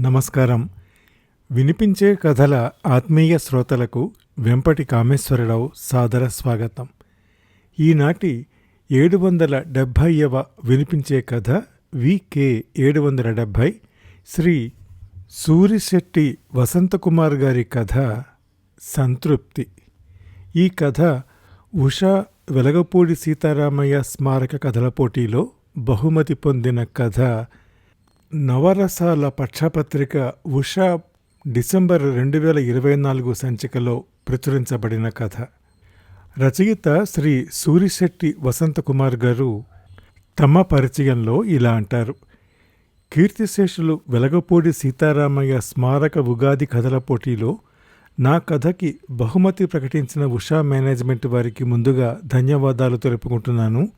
నమస్కారం. వినిపించే కథల ఆత్మీయ శ్రోతలకు వెంపటి కామేశ్వరరావు సాదర స్వాగతం. ఈనాటి ఏడు వందల డెబ్భైవ వినిపించే కథ వికే ఏడు వందల డెబ్భై శ్రీ సూరిశెట్టి వసంతకుమార్ గారి కథ సంతృప్తి. ఈ కథ ఉషా వెలగపూడి సీతారామయ్య స్మారక కథల పోటీలో బహుమతి పొందిన కథ నవరసాల పక్షపత్రిక ఉషా డిసెంబర్ రెండు వేల ఇరవై నాలుగు సంచికలో ప్రచురించబడిన కథ. రచయిత శ్రీ సూరిశెట్టి వసంతకుమార్ గారు తమ పరిచయంలో ఇలా అంటారు. కీర్తిశేషులు వెలగపూడి సీతారామయ్య స్మారక ఉగాది కథల పోటీలో నా కథకి బహుమతి ప్రకటించిన ఉషా మేనేజ్మెంట్ వారికి ముందుగా ధన్యవాదాలు తెలుపుకుంటున్నాను.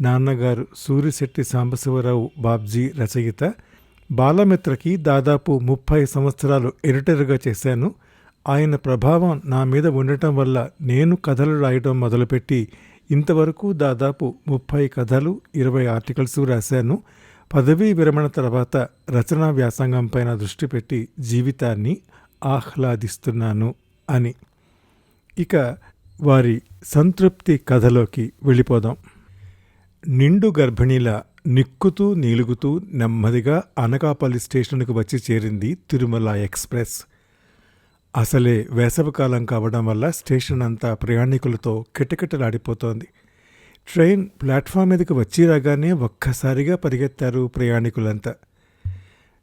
నాన్నగారు సూరిశెట్టి సాంబశివరావు బాబ్జీ రచయిత బాలమిత్రకి దాదాపు ముప్పై సంవత్సరాలు ఎడిటర్గా చేశాను. ఆయన ప్రభావం నా మీద ఉండటం వల్ల నేను కథలు రాయడం మొదలుపెట్టి ఇంతవరకు దాదాపు ముప్పై కథలు ఇరవై ఆర్టికల్స్ రాశాను. పదవీ విరమణ తర్వాత రచనా వ్యాసంగం పైన దృష్టి పెట్టి జీవితాన్ని ఆహ్లాదిస్తున్నాను అని. ఇక వారి సంతృప్తి కథలోకి వెళ్ళిపోదాం. నిండు గర్భిణీల నిక్కుతూ నీలుగుతూ నెమ్మదిగా అనకాపల్లి స్టేషన్కు వచ్చి చేరింది తిరుమల ఎక్స్ప్రెస్. అసలే వేసవికాలం కావడం వల్ల స్టేషన్ అంతా ప్రయాణికులతో కిటకిటలాడిపోతోంది. ట్రైన్ ప్లాట్ఫామ్ మీదకి వచ్చి రాగానే ఒక్కసారిగా పరిగెత్తారు ప్రయాణికులంతా.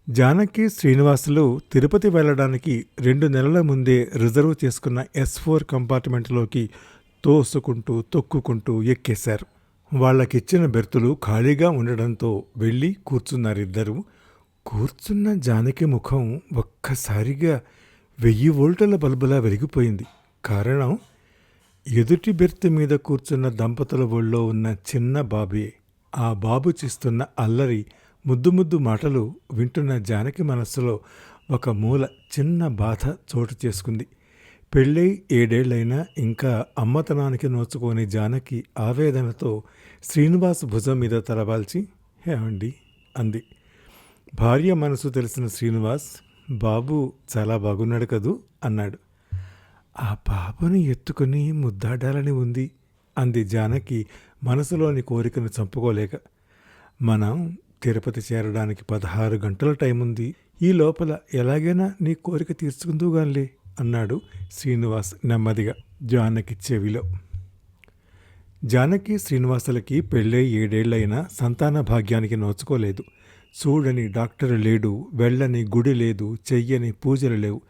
జానకి శ్రీనివాసులు తిరుపతి వెళ్ళడానికి రెండు నెలల ముందే రిజర్వ్ చేసుకున్న ఎస్ ఫోర్ కంపార్ట్మెంట్లోకి తోసుకుంటూ తొక్కుకుంటూ ఎక్కేశారు. వాళ్ళకిచ్చిన బెర్తులు ఖాళీగా ఉండడంతో వెళ్ళి కూర్చున్నారిద్దరు. కూర్చున్న జానకి ముఖం ఒక్కసారిగా వెయ్యి వోల్టుల బల్బులా వెలిగిపోయింది. కారణం? ఎదుటి బెర్త్ మీద కూర్చున్న దంపతుల ఒళ్ళో ఉన్న చిన్న బాబే. ఆ బాబు చేస్తున్న అల్లరి ముద్దు ముద్దు మాటలు వింటున్న జానకి మనస్సులో ఒక మూల చిన్న బాధ చోటు చేసుకుంది. పెళ్ళై ఏడేళ్ళైనా ఇంకా అమ్మతనానికి నోచుకోని జానకి ఆవేదనతో శ్రీనివాస్ భుజం మీద తలవాల్చి ఏమండి అంది. భార్య మనసు తెలిసిన శ్రీనివాస్ బాబు చాలా బాగున్నాడు కదూ అన్నాడు. ఆ బాబుని ఎత్తుకుని ముద్దాడాలని ఉంది అంది జానకి మనసులోని కోరికను చంపుకోలేక. మనం తిరుపతి చేరడానికి పదహారు గంటల టైం ఉంది ఈ లోపల ఎలాగైనా నీ కోరిక తీర్చుకుందుగానిలే అన్నాడు శ్రీనివాస్ నెమ్మదిగా జానకి చెవిలో. జానకి శ్రీనివాసులకి పెళ్ళై ఏడేళ్ళైనా సంతాన భాగ్యానికి నోచుకోలేదు. చూడని డాక్టర్ లేడు వెళ్ళని గుడి లేదు చెయ్యని పూజలు లేవు.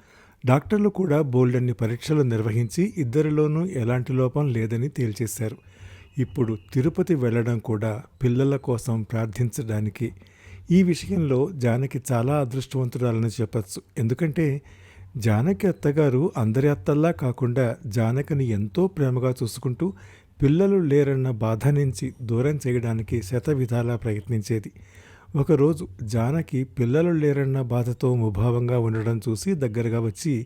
డాక్టర్లు కూడా బోల్డన్ని పరీక్షలు నిర్వహించి ఇద్దరిలోనూ ఎలాంటి లోపం లేదని తేల్చేశారు. ఇప్పుడు తిరుపతి వెళ్ళడం కూడా పిల్లల కోసం ప్రార్థించడానికి. ఈ విషయంలో జానకి చాలా అదృష్టవంతురాలని చెప్పచ్చు. ఎందుకంటే జానకి అత్తగారు అందరి అత్తల్లా కాకుండా జానకిని ఎంతో ప్రేమగా చూసుకుంటూ పిల్లలు లేరన్న బాధ నుంచి దూరం చేయడానికి శత విధాలా ప్రయత్నించేది. ఒకరోజు జానకి పిల్లలు లేరన్న బాధతో ముభావంగా ఉండడం చూసి దగ్గరగా వచ్చి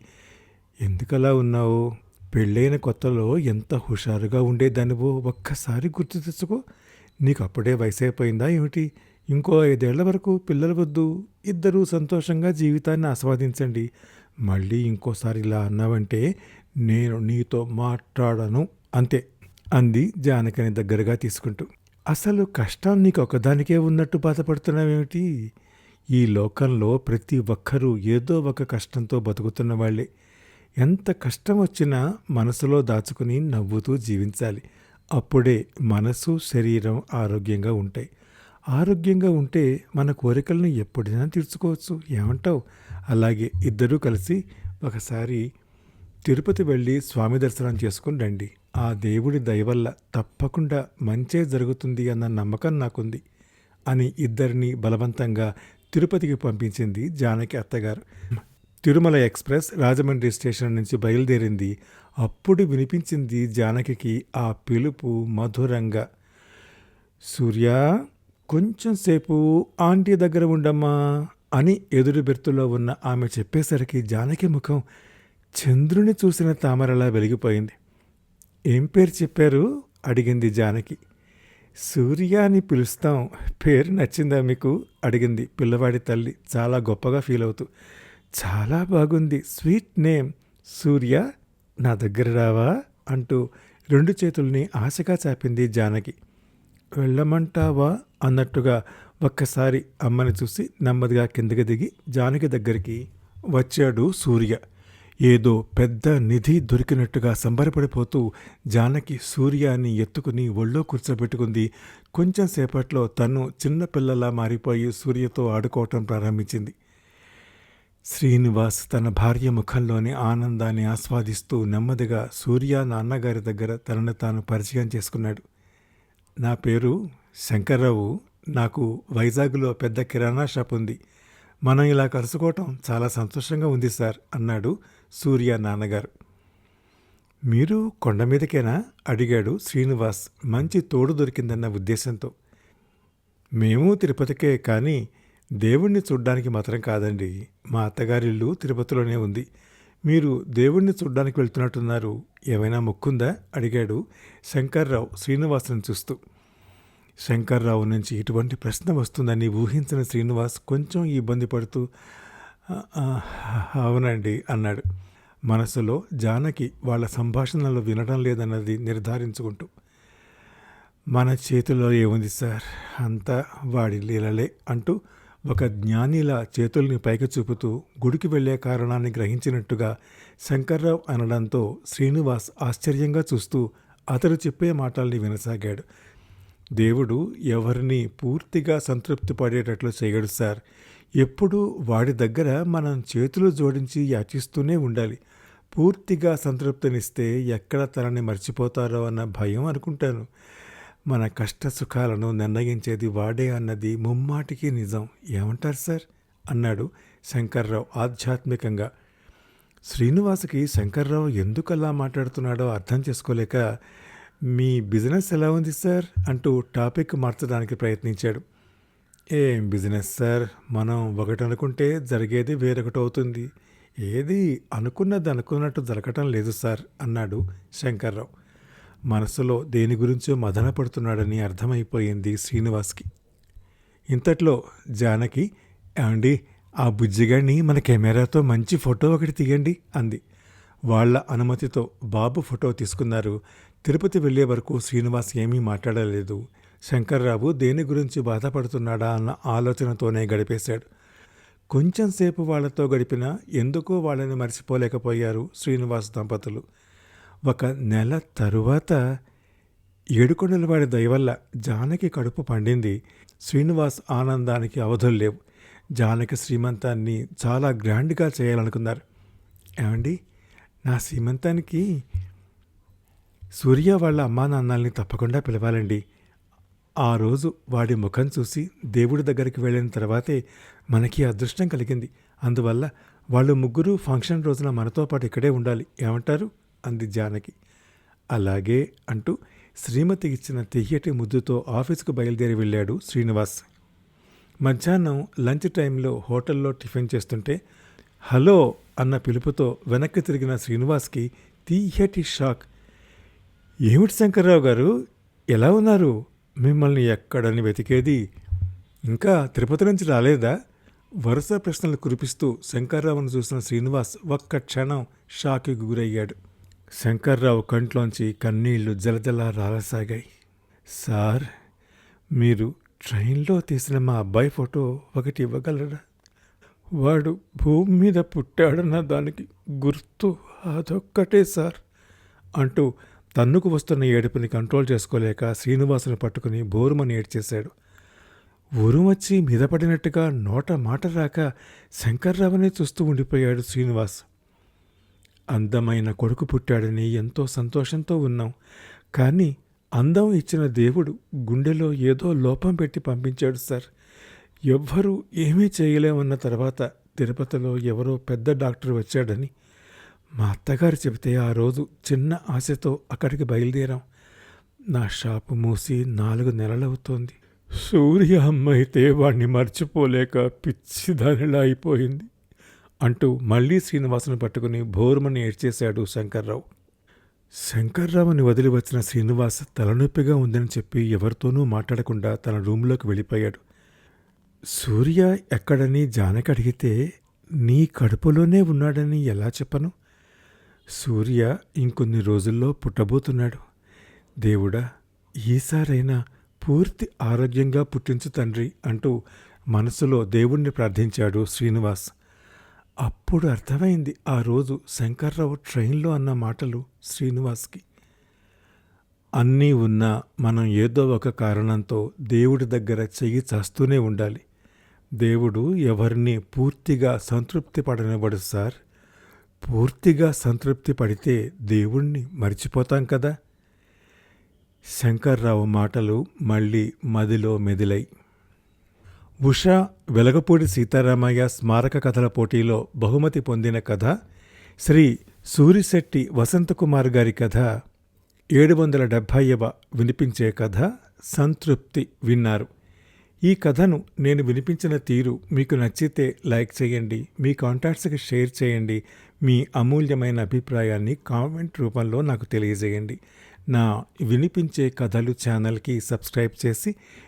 ఎందుకలా ఉన్నావు? పెళ్ళైన కొత్తలో ఎంత హుషారుగా ఉండేదానివో ఒక్కసారి గుర్తు తెచ్చుకో. నీకు అప్పుడే వయసు అయిపోయిందా ఏమిటి? ఇంకో ఐదేళ్ళ వరకు పిల్లలు వద్దు. ఇద్దరూ సంతోషంగా జీవితాన్ని ఆస్వాదించండి. మళ్ళీ ఇంకోసారి ఇలా అన్నావంటే నేను నీతో మాట్లాడను అంతే అంది జానకిని దగ్గరగా తీసుకుంటూ. అసలు కష్టం నీకు ఒకదానికే ఉన్నట్టు బాధపడుతున్నావేమిటి? ఈ లోకంలో ప్రతి ఒక్కరూ ఏదో ఒక కష్టంతో బతుకుతున్న వాళ్ళే. ఎంత కష్టం వచ్చినా మనసులో దాచుకుని నవ్వుతూ జీవించాలి. అప్పుడే మనసు శరీరం ఆరోగ్యంగా ఉంటాయి. ఆరోగ్యంగా ఉంటే మన కోరికలను ఎప్పుడైనా తీర్చుకోవచ్చు. ఏమంటావు? అలాగే ఇద్దరూ కలిసి ఒకసారి తిరుపతి వెళ్ళి స్వామి దర్శనం చేసుకుని రండి. ఆ దేవుడి దయవల్ల తప్పకుండా మంచే జరుగుతుంది అన్న నమ్మకం నాకుంది అని ఇద్దరిని బలవంతంగా తిరుపతికి పంపించింది జానకి అత్తగారు. తిరుమల ఎక్స్ప్రెస్ రాజమండ్రి స్టేషన్ నుంచి బయలుదేరింది. అప్పుడు వినిపించింది జానకి ఆ పిలుపు మధురంగా సూర్య కొంచెంసేపు ఆంటీ దగ్గర ఉండమ్మా అని ఎదురు బెర్తులో ఉన్న ఆమె చెప్పేసరికి జానకి ముఖం చంద్రుని చూసిన తామరలా వెలిగిపోయింది. ఏం పేరు చెప్పారు? అడిగింది జానకి. సూర్య అని పిలుస్తాం. పేరు నచ్చిందా మీకు? అడిగింది పిల్లవాడి తల్లి చాలా గొప్పగా ఫీల్ అవుతూ. చాలా బాగుంది. Sweet name Surya. నా దగ్గర రావా? అంటూ రెండు చేతుల్ని ఆశగా చాపింది జానకి. వెళ్ళమంటావా? అన్నట్టుగా ఒక్కసారి అమ్మని చూసి నెమ్మదిగా కిందకి దిగి జానకి దగ్గరికి వచ్చాడు సూర్య. ఏదో పెద్ద నిధి దొరికినట్టుగా సంబరపడిపోతూ జానకి సూర్యాన్ని ఎత్తుకుని ఒళ్ళో కూర్చోబెట్టుకుంది. కొంచెం సేపట్లో తను చిన్నపిల్లలా మారిపోయి సూర్యతో ఆడుకోవటం ప్రారంభించింది. శ్రీనివాస్ తన భార్య ముఖంలోని ఆనందాన్ని ఆస్వాదిస్తూ నెమ్మదిగా సూర్య నాన్నగారి దగ్గర తనను తాను పరిచయం చేసుకున్నాడు. నా పేరు శంకర్రావు. నాకు వైజాగ్లో పెద్ద కిరాణా షాప్ ఉంది. మనం ఇలా కలుసుకోవటం చాలా సంతోషంగా ఉంది సార్ అన్నాడు సూర్య నాన్నగారు. మీరు కొండ మీదకేనా? అడిగాడు శ్రీనివాస్. మంచి తోడు దొరికిందన్న ఉద్దేశంతో. మేము తిరుపతికే కానీ దేవుణ్ణి చూడ్డానికి మాత్రం కాదండి. మా అత్తగారిల్లు తిరుపతిలోనే ఉంది. మీరు దేవుణ్ణి చూడ్డానికి వెళ్తున్నట్టున్నారు. ఏమైనా మొక్కుందా? అడిగాడు శంకర్రావు శ్రీనివాసుని చూస్తూ. శంకర్రావు నుంచి ఇటువంటి ప్రశ్న వస్తుందని ఊహించిన శ్రీనివాస్ కొంచెం ఇబ్బంది పడుతూ అవునండి అన్నాడు. మనసులో జానకి వాళ్ళ సంభాషణలు వినడం లేదన్నది నిర్ధారించుకుంటూ మన చేతిలో ఏముంది సార్? అంతా వాడి లీలలే అంటూ ఒక జ్ఞానిలా చేతుల్ని పైకి చూపుతూ గుడికి వెళ్ళే కారణాన్ని గ్రహించినట్టుగా శంకర్రావు అనడంతో శ్రీనివాస్ ఆశ్చర్యంగా చూస్తూ అతడు చెప్పే మాటల్ని వినసాగాడు. దేవుడు ఎవరిని పూర్తిగా సంతృప్తి పడేటట్లు చేయడు సార్. ఎప్పుడూ వాడి దగ్గర మనం చేతులు జోడించి యాచిస్తూనే ఉండాలి. పూర్తిగా సంతృప్తినిస్తే ఎక్కడ తనని మర్చిపోతారో అన్న భయం అనుకుంటాను. మన కష్ట సుఖాలను నిర్ణయించేది వాడే అన్నది ముమ్మాటికి నిజం. ఏమంటారు సార్? అన్నాడు శంకర్రావు ఆధ్యాత్మికంగా. శ్రీనివాసుకి శంకర్రావు ఎందుకు అలా మాట్లాడుతున్నాడో అర్థం చేసుకోలేక మీ బిజినెస్ ఎలా ఉంది సార్? అంటూ టాపిక్ మార్చడానికి ప్రయత్నించాడు. ఏం బిజినెస్ సార్? మనం ఒకటి అనుకుంటే జరిగేది వేరొకటి అవుతుంది ఏది అనుకున్నది అనుకున్నట్టు జరగటం లేదు సార్ అన్నాడు శంకర్రావు. మనసులో దేని గురించో మదన పడుతున్నాడని అర్థమైపోయింది శ్రీనివాస్కి. ఇంతట్లో జానకి ఏమండి ఆ బుజ్జిగాడిని మన కెమెరాతో మంచి ఫోటో ఒకటి తీయండి అంది. వాళ్ళ అనుమతితో బాబు ఫోటో తీసుకున్నారు. తిరుపతి వెళ్ళే వరకు శ్రీనివాస్ ఏమీ మాట్లాడలేదు. శంకర్రావు దేని గురించి బాధపడుతున్నాడా అన్న ఆలోచనతోనే గడిపేశాడు. కొంచెం సేపు వాళ్ళతో గడిపినా ఎందుకో వాళ్ళని మర్చిపోలేకపోయారు శ్రీనివాస్ దంపతులు. ఒక నెల తరువాత ఏడుకొండల వాడి దయవల్ల జానకి కడుపు పండింది. శ్రీనివాస్ ఆనందానికి అవధులు లేవు. జానకి శ్రీమంతాన్ని చాలా గ్రాండ్గా చేయాలనుకున్నారు. ఏమండి? నా శ్రీమంతానికి సూర్య వాళ్ళ అమ్మా నాన్నల్ని తప్పకుండా పిలవాలండి. ఆ రోజు వాడి ముఖం చూసి దేవుడి దగ్గరికి వెళ్ళిన తర్వాతే మనకి అదృష్టం కలిగింది. అందువల్ల వాళ్ళు ముగ్గురు ఫంక్షన్ రోజున మనతో పాటు ఇక్కడే ఉండాలి. ఏమంటారు? అంది జానకి అలాగే అంటూ శ్రీమతి ఇచ్చిన తెయ్యటి ముద్దుతో ఆఫీసుకు బయలుదేరి వెళ్ళాడు శ్రీనివాస్. మధ్యాహ్నం లంచ్ టైంలో హోటల్లో టిఫిన్ చేస్తుంటే హలో అన్న పిలుపుతో వెనక్కి తిరిగిన శ్రీనివాస్కి తీయటి షాక్. ఏమిటి శంకర్రావు గారు? ఎలా ఉన్నారు? మిమ్మల్ని ఎక్కడని వెతికేది? ఇంకా తిరుపతి నుంచి రాలేదా? వరుస ప్రశ్నలు కురిపిస్తూ శంకర్రావును చూసిన శ్రీనివాస్ ఒక్క క్షణం షాక్కి గురయ్యాడు. శంకర్రావు కంట్లోంచి కన్నీళ్ళు జలజల రాలసాగాయి. సార్ మీరు ట్రైన్లో తీసిన మా అబ్బాయి ఫోటో ఒకటి ఇవ్వగలరా? వాడు భూమి మీద పుట్టాడన్న దానికి గుర్తు అదొక్కటే సార్ అంటూ తన్నుకు వస్తున్న ఏడుపుని కంట్రోల్ చేసుకోలేక శ్రీనివాసుని పట్టుకుని బోరుమని ఏడ్చేశాడు. ఉరుమొచ్చి మీద పడినట్టుగా నోట మాట రాక శంకర్రావునే చూస్తూ ఉండిపోయాడు శ్రీనివాస్. అందమైన కొడుకు పుట్టాడని ఎంతో సంతోషంతో ఉన్నాం. కానీ అందం ఇచ్చిన దేవుడు గుండెలో ఏదో లోపం పెట్టి పంపించాడు సార్. ఎవ్వరూ ఏమీ చేయలేమన్న తర్వాత తిరుపతిలో ఎవరో పెద్ద డాక్టర్ వచ్చాడని మా అత్తగారు చెబితే ఆ రోజు చిన్న ఆశతో అక్కడికి బయలుదేరాం. నా షాపు మూసి నాలుగు నెలలవుతోంది సూర్య అమ్మ అయితే వాణ్ణి మర్చిపోలేక పిచ్చిదానిలా అయిపోయింది. అంటూ మళ్ళీ శ్రీనివాసును పట్టుకుని భోరుమని ఏడ్చేశాడు శంకర్రావు. శంకర్రావుని వదిలి వచ్చిన శ్రీనివాస్ తలనొప్పిగా ఉందని చెప్పి ఎవరితోనూ మాట్లాడకుండా తన రూంలోకి వెళ్ళిపోయాడు. సూర్య ఎక్కడని జానకి అడిగితే నీ కడుపులోనే ఉన్నాడని ఎలా చెప్పను? సూర్య ఇంకొన్ని రోజుల్లో పుట్టబోతున్నాడు. దేవుడా ఈసారైనా పూర్తి ఆరోగ్యంగా పుట్టించు తండ్రి అంటూ మనసులో దేవుణ్ణి ప్రార్థించాడు శ్రీనివాస్. అప్పుడు అర్థమైంది ఆ రోజు శంకర్రావు ట్రైన్లో అన్న మాటలు శ్రీనివాస్కి. అన్నీ ఉన్నా మనం ఏదో ఒక కారణంతో దేవుడి దగ్గర చెయ్యి చేస్తూనే ఉండాలి. దేవుడు ఎవరిని పూర్తిగా సంతృప్తి పడనివ్వడు సార్. పూర్తిగా సంతృప్తి పడితే దేవుణ్ణి మర్చిపోతాం కదా? శంకర్రావు మాటలు మళ్ళీ మదిలో మెదిలై ఉషా వెలగపూడి సీతారామయ్య స్మారక కథల పోటీలో బహుమతి పొందిన కథ శ్రీ సూరిశెట్టి వసంతకుమార్ గారి కథ ఏడు వందల డెబ్భైవ వినిపించే కథ సంతృప్తి విన్నారు. ఈ కథను నేను వినిపించిన తీరు మీకు నచ్చితే లైక్ చేయండి మీ కాంటాక్ట్స్కి షేర్ చేయండి మీ అమూల్యమైన అభిప్రాయాన్ని కామెంట్ రూపంలో నాకు తెలియజేయండి. నా వినిపించే కథలు ఛానల్కి సబ్స్క్రైబ్ చేసి